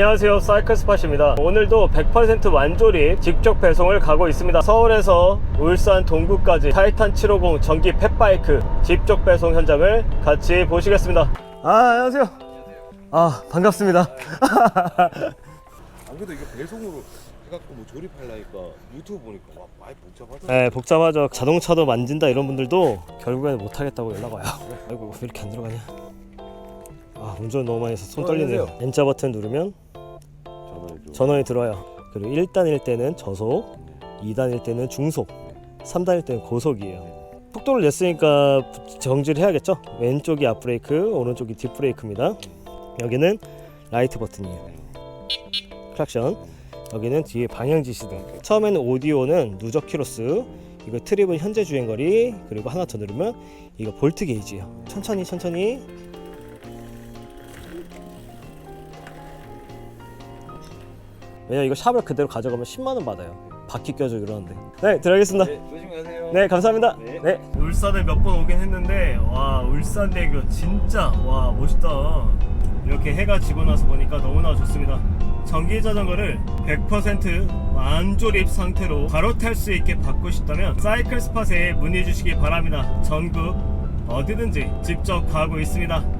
안녕하세요. 사이클스팟입니다. 오늘도 100% 완조립 직접 배송을 가고 있습니다. 서울에서 울산 동구까지 타이탄 750 전기 펫바이크 직접 배송 현장을 같이 보시겠습니다. 아 안녕하세요. 아 반갑습니다. 안 그래도 이게 배송으로 해갖고 뭐 조립하려니까 유튜브 보니까 와 많이 복잡하더라. 네 복잡하죠. 자동차도 만진다 이런 분들도 결국에는 못하겠다고 연락 와요. 아이고 왜 이렇게 안 들어가냐. 아 운전 너무 많이 해서 손 어, 떨리네요. N자 버튼 누르면 전화를 좀. 전원이 들어와요. 그리고 1단일 때는 저속, 2단일 때는 중속, 3단일 때는 고속이에요. 속도를 냈으니까 정지를 해야겠죠? 왼쪽이 앞브레이크, 오른쪽이 뒷브레이크입니다. 여기는 라이트 버튼이에요. 클락션. 여기는 뒤에 방향 지시등. 처음에는 오디오는 누적 키로수, 이거 트립은 현재 주행거리, 그리고 하나 더 누르면 이거 볼트 게이지예요. 천천히 천천히 왜냐 이거 샵을 그대로 가져가면 10만 원 받아요. 바퀴 껴줘 이러는데. 네 들어가겠습니다. 네, 조심히 가세요. 네 감사합니다. 네. 네. 울산에 몇 번 오긴 했는데 와 울산 대교 진짜 와 멋있다. 이렇게 해가 지고 나서 보니까 너무나 좋습니다. 전기 자전거를 100% 완조립 상태로 바로 탈 수 있게 받고 싶다면 사이클 스팟에 문의해 주시기 바랍니다. 전국 어디든지 직접 가고 있습니다.